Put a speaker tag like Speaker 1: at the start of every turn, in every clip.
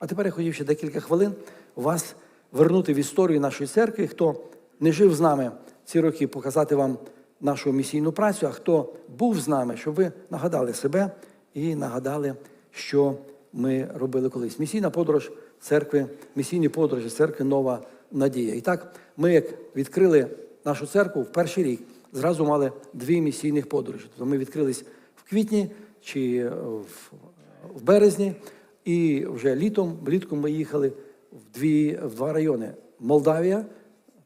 Speaker 1: А тепер я хотів ще декілька хвилин вас вернути в історію нашої церкви. Хто не жив з нами ці роки, показати вам нашу місійну працю, а хто був з нами, щоб ви нагадали себе і нагадали, що ми робили колись. Місійна подорож церкви, місійні подорожі церкви Нова Надія. І так, ми як відкрили нашу церкву в перший рік, зразу мали дві місійних подорожі. Тобто ми відкрились в квітні чи в, березні, і вже літом, влітку ми їхали в, дві, в два райони: Молдавія,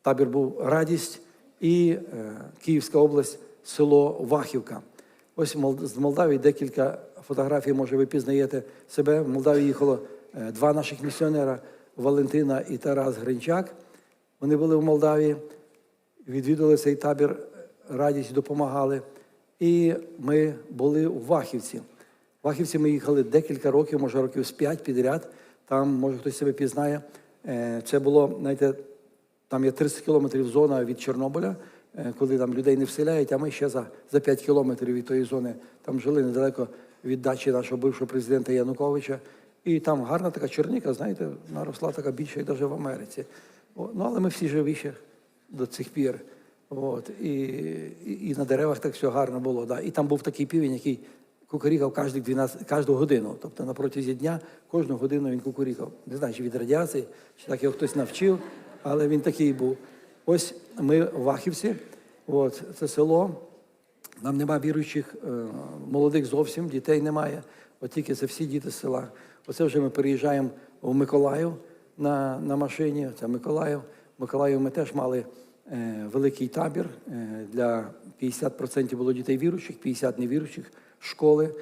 Speaker 1: табір був Радість, і е, Київська область, село Вахівка. Ось з Молдавії декілька фотографій, може, ви пізнаєте себе. В Молдавії їхало е, два наших місіонера Валентина і Тарас Гринчак. Вони були в Молдавії, відвідали цей табір, радість допомагали. І ми були у Вахівці. Вахівці ми їхали декілька років, може років з п'ять підряд. Там, може, хтось себе пізнає. Е, Це було, знаєте, там є 30 кілометрів зона від Чорнобиля, е, коли там людей не вселяють, а ми ще за, за 5 кілометрів від тої зони там жили недалеко від дачі нашого бившого президента Януковича. І там гарна така черніка, знаєте, вона росла така більша і навіть в Америці. Ну, але ми всі живі ще до цих пір. От. І, і, і на деревах так все гарно було. Да. І там був такий півень, який кукурікав кожну 12, кожну годину. Тобто на протязі дня кожну годину він кукурікав. Не знаю, чи від радіації, чи так його хтось навчив, але він такий був. Ось ми в Вахівці, от, це село. Нам нема віруючих е, молодих зовсім, дітей немає. От тільки це всі діти з села. Оце вже ми переїжджаємо в Миколаїв на, на машині. Це Миколаїв. Миколаїв ми теж мали великий табір. Е, для 50% було дітей віруючих, 50 невіруючих школи.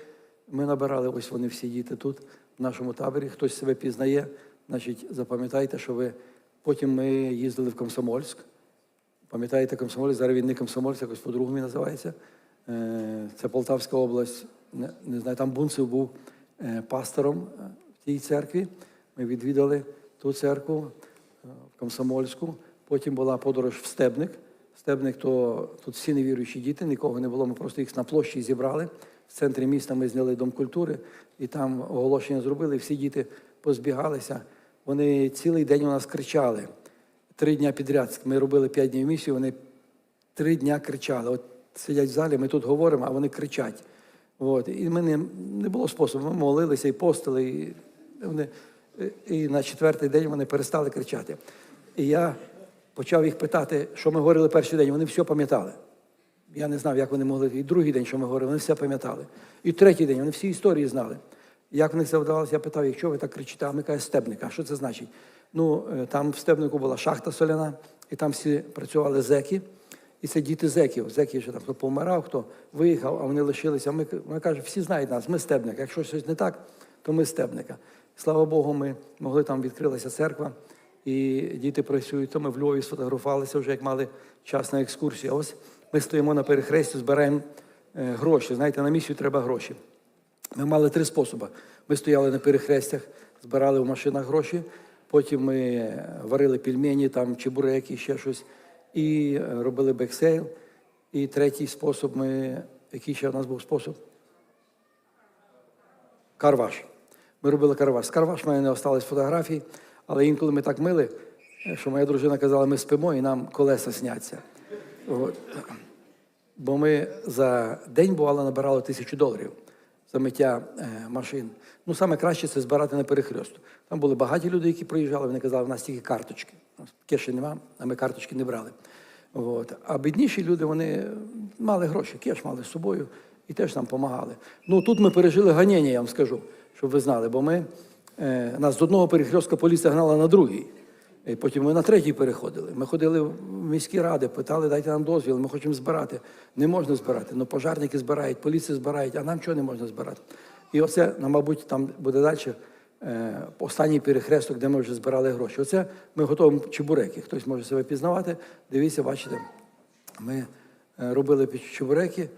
Speaker 1: Ми набирали, ось вони всі діти тут, в нашому таборі. Хтось себе пізнає, значить, запам'ятайте, що ви потім ми їздили в Комсомольськ. Пам'ятаєте, комсомолець, зараз він не комсомолець, якось по-другому називається. Е, Це Полтавська область. Не, не знаю, там Бунцев був е, пастором е, в тій церкві. Ми відвідали ту церкву е, в Комсомольську. Потім була подорож в Стебник. Стебник то тут всі невіруючі діти, нікого не було. Ми просто їх на площі зібрали. В центрі міста ми зняли дом культури і там оголошення зробили. Всі діти позбігалися. Вони цілий день у нас кричали три дня підряд. Ми робили п'ять днів місію, вони три дня кричали. От сидять в залі, ми тут говоримо, а вони кричать. От. І ми не, не було способу. Ми молилися і постили. І, вони, і на четвертий день вони перестали кричати. І я почав їх питати, що ми говорили перший день. Вони все пам'ятали. Я не знав, як вони могли. І другий день, що ми говорили, вони все пам'ятали. І третій день вони всі історії знали. Як в них це вдавалося, я питав, якщо ви так кричите, а вони кажуть, стебника. Що це значить? Ну, е, там в стебнику була шахта соляна, і там всі працювали зеки. І це діти зеків. Зеки ще там хто помирав, хто виїхав, а вони лишилися. Ми, ми кажуть, всі знають нас, ми стебник. Якщо щось не так, то ми стебника. Слава Богу, ми могли там відкрилася церква, і діти працюють. То ми в Львові сфотографувалися вже, як мали час на екскурсію. А ось ми стоїмо на перехресті, збираємо е, гроші. Знаєте, на місію треба гроші. Ми мали три способи. Ми стояли на перехрестях, збирали в машинах гроші, потім ми варили пельмені, там, чебуреки, ще щось, і е, робили бексейл. І третій спосіб ми. Який ще в нас був спосіб? Карваш. Ми робили карваш. З карваш в мене не осталось фотографій, але інколи ми так мили, що моя дружина казала, ми спимо і нам колеса сняться. От. Бо ми за день бувало набирали тисячу доларів за миття е, машин. Ну, саме краще це збирати на перехресту. Там були багаті люди, які приїжджали, вони казали, у нас тільки карточки. Кеші нема, а ми карточки не брали. От. А бідніші люди, вони мали гроші, кеш мали з собою і теж нам допомагали. Ну тут ми пережили ганення, я вам скажу, щоб ви знали, бо ми нас з одного перехрестка поліція гнала на другий. Потім ми на третій переходили. Ми ходили в міські ради, питали, дайте нам дозвіл, ми хочемо збирати. Не можна збирати. Ну, пожарники збирають, поліція збирають, а нам чого не можна збирати? І оце, ну, мабуть, там буде далі е, останній перехресток, де ми вже збирали гроші. Оце ми готуємо чебуреки. Хтось може себе пізнавати. Дивіться, бачите, ми е, робили чебуреки,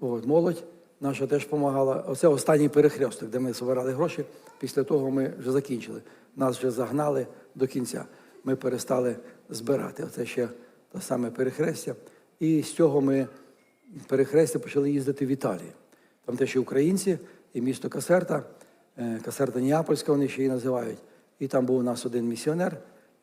Speaker 1: от, молодь наша теж допомагала. Оце останній перехресток, де ми збирали гроші. Після того ми вже закінчили. Нас вже загнали до кінця. Ми перестали збирати. Оце ще те саме перехрестя. І з цього ми перехрестя почали їздити в Італію. Там теж і українці, і місто Касерта. е, Касерта Ніапольська, вони ще її називають. І там був у нас один місіонер,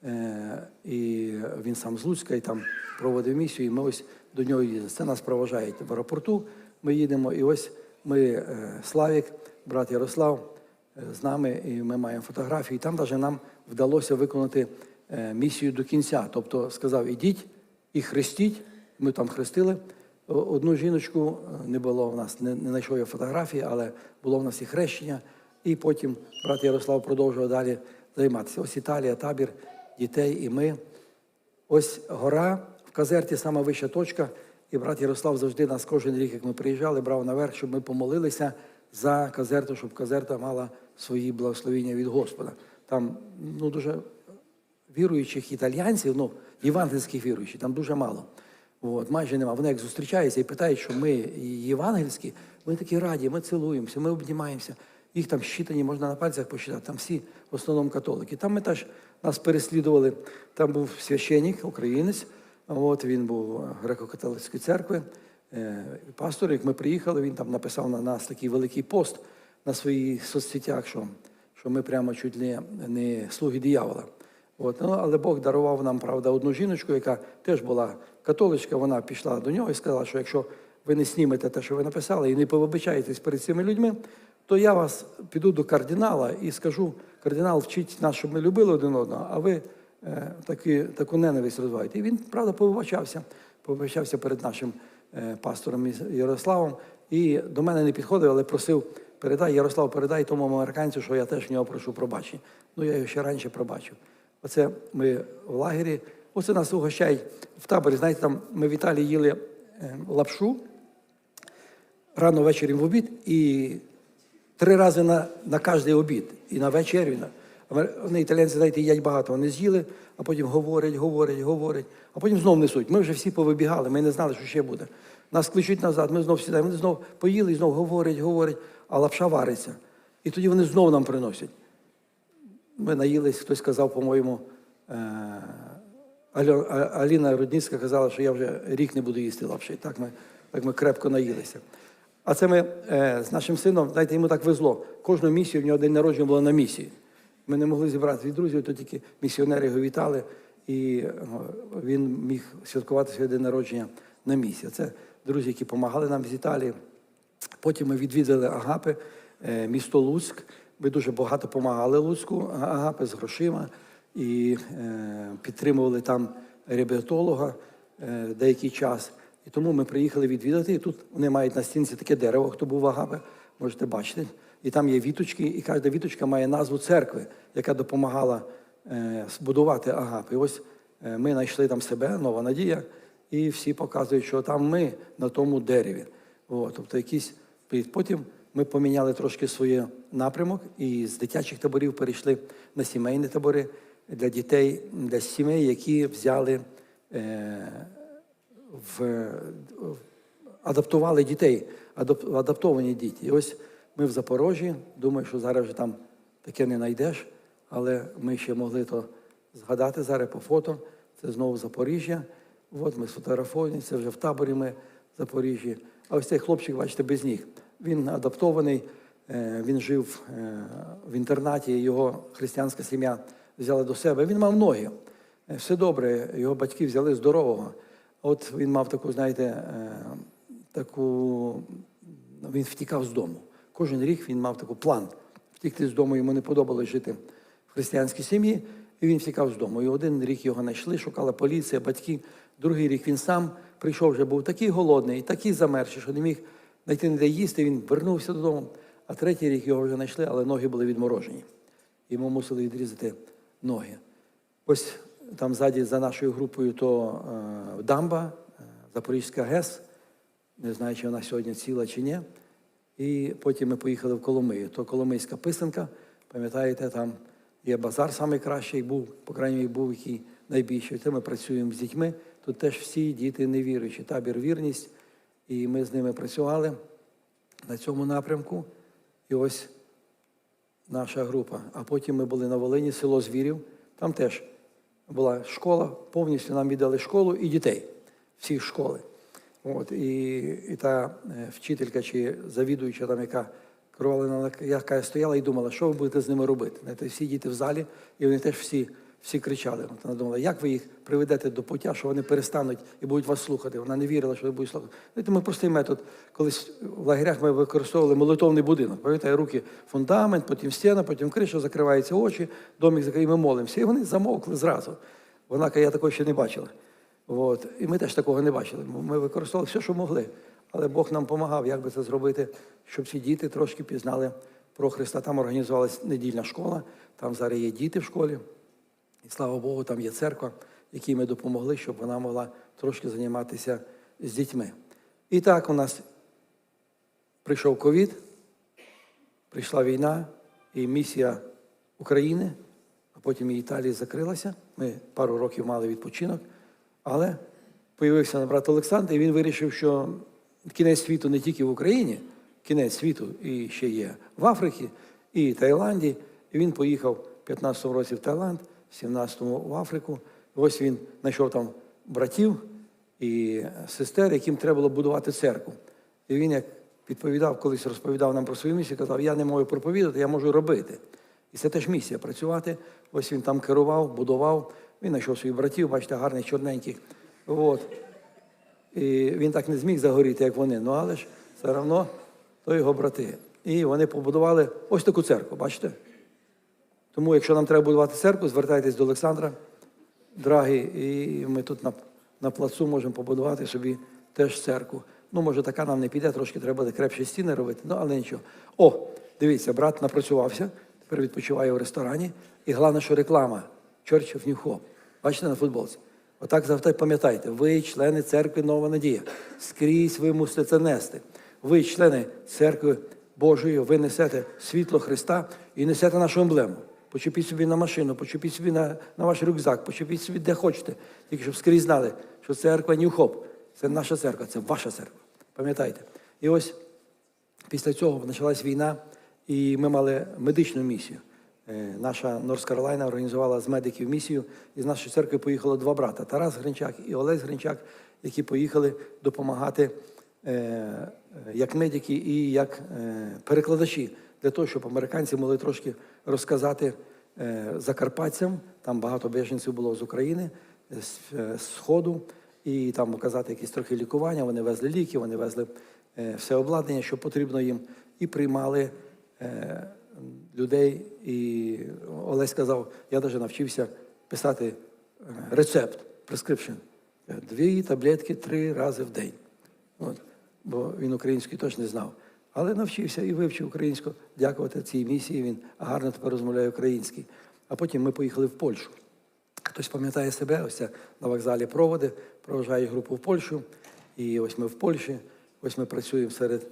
Speaker 1: е, і він сам з Луцька, і там проводив місію, і ми ось до нього їздили. Це нас проважають в аеропорту. Ми їдемо, і ось ми, е, Славік, брат Ярослав, е, з нами, і ми маємо фотографії. І там навіть нам вдалося виконати е, місію до кінця. Тобто сказав, ідіть і хрестіть. Ми там хрестили. Одну жіночку не було в нас, не, не знайшов я фотографії, але було в нас і хрещення. І потім брат Ярослав продовжував далі займатися. Ось Італія, табір дітей і ми. Ось гора в Казерті, сама вища точка. І брат Ярослав завжди нас кожен рік, як ми приїжджали, брав наверх, щоб ми помолилися за Казерту, щоб Казерта мала свої благословіння від Господа. Там ну, дуже віруючих італійців, ну, євангельських віруючих, там дуже мало. От, майже нема. Вони як зустрічаються і питають, що ми євангельські, ми такі раді, ми цілуємося, ми обнімаємося. Їх там щитані, можна на пальцях посчитати, там всі в основному католики. Там ми теж нас переслідували. Там був священник, українець, от, він був греко-католицької церкви, е, пастор. Як ми приїхали, він там написав на нас такий великий пост на своїх соцсетях, що, що ми прямо чуть ли не слуги диявола. От, ну, але Бог дарував нам, правда, одну жіночку, яка теж була католичка, вона пішла до нього і сказала, що якщо ви не знімете те, що ви написали, і не повибачаєтесь перед цими людьми, то я вас піду до кардинала і скажу, кардинал вчить нас, щоб ми любили один одного, а ви е, такі, таку ненависть розвиваєте. І він, правда, повибачався, повибачався перед нашим е, пастором Ярославом. І до мене не підходив, але просив, передай, Ярослав, передай тому американцю, що я теж в нього прошу пробачення. Ну, я його ще раніше пробачив. Оце ми в лагері. Оце нас угощають в таборі. Знаєте, там ми в Італії їли е, лапшу рано ввечері в обід і три рази на, на кожний обід. І на вечерю. Вони італійці, знаєте, їдять багато. Вони з'їли, а потім говорять, говорять, говорять, а потім знов несуть. Ми вже всі повибігали, ми не знали, що ще буде. Нас кличуть назад, ми знов сідаємо, вони знов поїли і знов говорять, говорять, а лапша вариться. І тоді вони знов нам приносять. Ми наїлись, хтось сказав, по-моєму, е, Аліна Рудніцька казала, що я вже рік не буду їсти лапши. Так ми, так ми крепко наїлися. А це ми е, з нашим сином, знаєте, йому так везло. Кожну місію, в нього день народження було на місії. Ми не могли зібрати від друзів, то тільки місіонери його вітали, і е, він міг святкувати своє день народження на місії. Це друзі, які допомагали нам з Італії. Потім ми відвідали Агапи, е, місто Луцьк. Ми дуже багато допомагали Луцьку Агапи з грошима і е, підтримували там реабілітолога деякий час. І тому ми приїхали відвідати. І тут вони мають на стінці таке дерево, хто був в Агапи, можете бачити. І там є віточки, і кожна віточка має назву церкви, яка допомагала е, збудувати Агап. І ось е, ми знайшли там себе, нова надія, і всі показують, що там ми на тому дереві. О, тобто якісь потім ми поміняли трошки свій напрямок і з дитячих таборів перейшли на сімейні табори для дітей, для сімей, які взяли е, в, адаптували дітей, адап- адаптовані діти. І ось ми в Запорожжі, думаю, що зараз там таке не знайдеш, але ми ще могли то згадати зараз по фото. Це знову Запоріжжя. От ми сфотографовані, це вже в таборі ми в Запоріжжі. А ось цей хлопчик, бачите, без ніг. Він адаптований, е, він жив е, в інтернаті, його християнська сім'я взяла до себе. Він мав ноги. Е, Все добре, його батьки взяли здорового. От він мав таку, знаєте, таку. Він втікав з дому. Кожен рік він мав такий план. Втікти з дому йому не подобалось жити в християнській сім'ї, і він втікав з дому. І один рік його знайшли, шукала поліція, батьки. Другий рік він сам прийшов, вже був такий голодний, такий замерзший, що не міг знайти ніде їсти. Він вернувся додому. А третій рік його вже знайшли, але ноги були відморожені. Йому мусили відрізати ноги. Ось там ззаді за нашою групою то е, дамба, е, Запорізька ГЕС. Не знаю, чи вона сьогодні ціла чи ні. І потім ми поїхали в Коломию. То Коломийська писанка, пам'ятаєте, там є базар найкращий був, по крайній мірі був, який найбільший. Це ми працюємо з дітьми. Тут теж всі діти невіруючі. Табір вірність. І ми з ними працювали на цьому напрямку. І ось наша група. А потім ми були на Волині, село Звірів. Там теж була школа, повністю нам віддали школу і дітей, всі школи. От, і, і та е, вчителька чи завідуюча, там, яка керувала яка стояла і думала, що ви будете з ними робити. Знаєте, всі діти в залі, і вони теж всі, всі кричали. От вона думала, як ви їх приведете до пуття, що вони перестануть і будуть вас слухати. Вона не вірила, що ви будете слухати. Знаєте, ми простий метод. Колись в лагерях ми використовували молитовний будинок. Пам'ятаєте, руки фундамент, потім стіна, потім криша, закриваються очі, домик і ми молимося. І вони замовкли зразу. Вона каже, я такого ще не бачила. От. І ми теж такого не бачили. Ми використовували все, що могли. Але Бог нам допомагав, як би це зробити, щоб ці діти трошки пізнали про Христа. Там організувалась недільна школа, там зараз є діти в школі. І слава Богу, там є церква, якій ми допомогли, щоб вона могла трошки займатися з дітьми. І так у нас прийшов ковід, прийшла війна і місія України, а потім і Італії закрилася. Ми пару років мали відпочинок, але появився наш брат Олександр, і він вирішив, що кінець світу не тільки в Україні, кінець світу і ще є в Африці, і Таїланді. І він поїхав в 15-му році в Таїланд, в 17-му в Африку. Ось він знайшов там братів і сестер, яким треба було будувати церкву. І він, як відповідав, колись розповідав нам про свою місію, казав, я не можу проповідати, я можу робити. І це теж місія працювати. Ось він там керував, будував. Він знайшов своїх братів, бачите, гарних, чорненьких. От. І він так не зміг загоріти, як вони. Ну, але ж все одно то його брати. І вони побудували ось таку церкву, бачите? Тому, якщо нам треба будувати церкву, звертайтесь до Олександра, драгі, і ми тут на, на плацу можемо побудувати собі теж церкву. Ну, може, така нам не піде, трошки треба буде крепші стіни робити, ну, але нічого. О, дивіться, брат напрацювався, тепер відпочиває в ресторані. І головне, що реклама Church of New Hope. Бачите на футболці? Отак завжди пам'ятайте, ви члени церкви Нова Надія. Скрізь ви мусите це нести. Ви, члени церкви Божої, ви несете світло Христа і несете нашу емблему. Почепіть собі на машину, почепіть собі на, на ваш рюкзак, почепіть собі де хочете. Тільки щоб скрізь знали, що церква Hope – це наша церква, це ваша церква. Пам'ятайте. І ось після цього почалась війна, і ми мали медичну місію. Е, Наша Норс Каролайна організувала з медиків місію, і з нашої церкви поїхало два брата Тарас Гринчак і Олесь Гринчак, які поїхали допомагати е, як медики і як е, перекладачі для того, щоб американці могли трошки розказати закарпатцям. Там багато біженців було з України, з Сходу, і там показати якісь трохи лікування. Вони везли ліки, вони везли все обладнання, що потрібно їм, і приймали людей. І Олесь сказав, я навіть навчився писати е, рецепт, prescription. Дві таблетки три рази в день. От. Бо він українською точно не знав. Але навчився і вивчив українську. Дякувати цій місії. Він гарно тепер розмовляє українською. А потім ми поїхали в Польщу. Хтось пам'ятає себе, ось це на вокзалі проводи, проважає групу в Польщу. І ось ми в Польщі, ось ми працюємо серед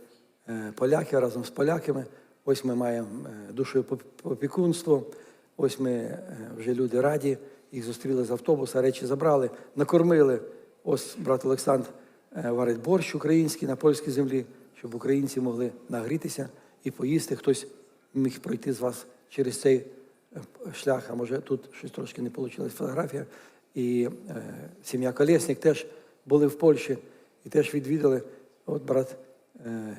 Speaker 1: е, поляків разом з поляками. Ось ми маємо е, душеопікунство, ось ми е, вже люди раді, їх зустріли з автобуса, речі забрали, накормили. Ось брат Олександр е, варить борщ український на польській землі, щоб українці могли нагрітися і поїсти. Хтось міг пройти з вас через цей шлях, а може тут щось трошки не вийшла фотографія. І сім'я Колєснік теж були в Польщі і теж відвідали. От брат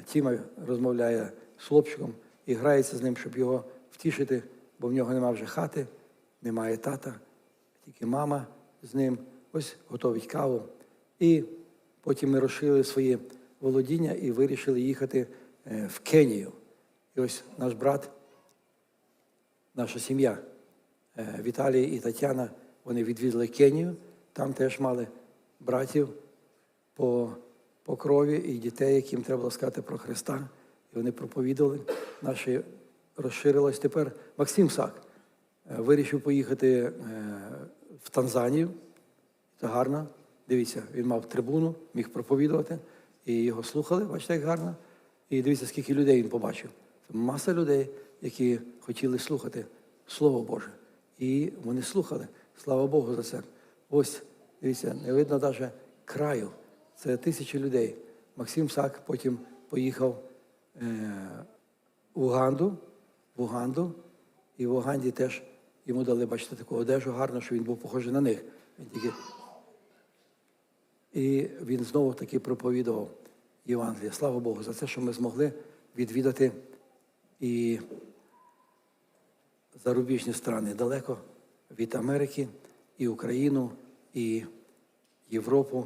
Speaker 1: Тіма розмовляє з хлопчиком і грається з ним, щоб його втішити, бо в нього немає вже хати, немає тата, тільки мама з ним. Ось готовить каву. І потім ми розширили свої володіння і вирішили їхати е, в Кенію. І ось наш брат наша сім'я е, Віталій і Тетяна, вони відвідали Кенію, там теж мали братів по, по крові і дітей, яким треба було сказати про Христа. І вони проповідували. Наші розширилось. Тепер Максим Сак е, вирішив поїхати е, в Танзанію. Це гарно. Дивіться, він мав трибуну, міг проповідувати, і його слухали, бачите, як гарно. І дивіться, скільки людей він побачив. Це маса людей, які хотіли слухати Слово Боже. І вони слухали. Слава Богу за це. Ось, дивіться, не видно навіть краю. Це тисячі людей. Максим Сак потім поїхав Уганду, в Уганду, і в Уганді теж йому дали, бачите, таку одежу гарну, що він був похожий на них. Він тільки і він знову таки проповідував Євангеліє. Слава Богу, за це, що ми змогли відвідати і зарубіжні страни далеко від Америки, і Україну, і Європу.